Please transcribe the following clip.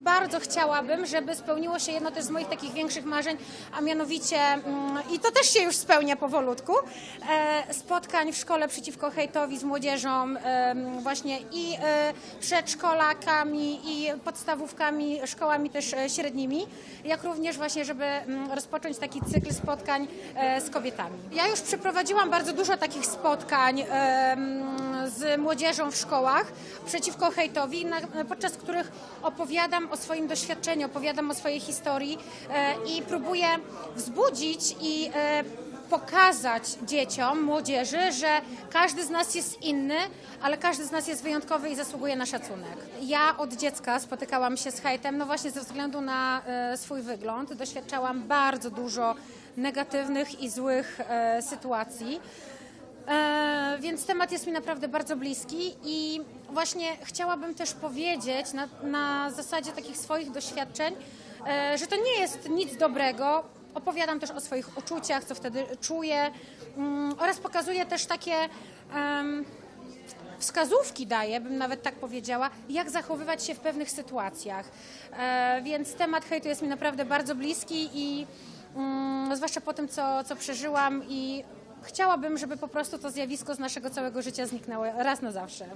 Bardzo chciałabym, żeby spełniło się jedno też z moich takich większych marzeń, a mianowicie, mm, i to też się już spełnia powolutku, e, spotkań w szkole przeciwko hejtowi z młodzieżą, właśnie i e, przedszkolakami, i podstawówkami, szkołami też e, średnimi, jak również właśnie, żeby mm, rozpocząć taki cykl spotkań z kobietami. Ja już przeprowadziłam bardzo dużo takich spotkań z młodzieżą w szkołach przeciwko hejtowi, podczas których opowiadam o swoim doświadczeniu, opowiadam o swojej historii e, i próbuję wzbudzić i e, pokazać dzieciom, młodzieży, że każdy z nas jest inny, ale każdy z nas jest wyjątkowy i zasługuje na szacunek. Ja od dziecka spotykałam się z hejtem, no właśnie ze względu na e, swój wygląd. Doświadczałam bardzo dużo negatywnych i złych sytuacji. E, więc temat jest mi naprawdę bardzo bliski i właśnie chciałabym też powiedzieć na, na zasadzie takich swoich doświadczeń, e, że to nie jest nic dobrego. Opowiadam też o swoich uczuciach, co wtedy czuję mm, oraz pokazuję też takie em, wskazówki daję, bym nawet tak powiedziała, jak zachowywać się w pewnych sytuacjach. E, więc temat hejtu jest mi naprawdę bardzo bliski i mm, zwłaszcza po tym, co, co przeżyłam i chciałabym, żeby po prostu to zjawisko z naszego całego życia zniknęło raz na zawsze.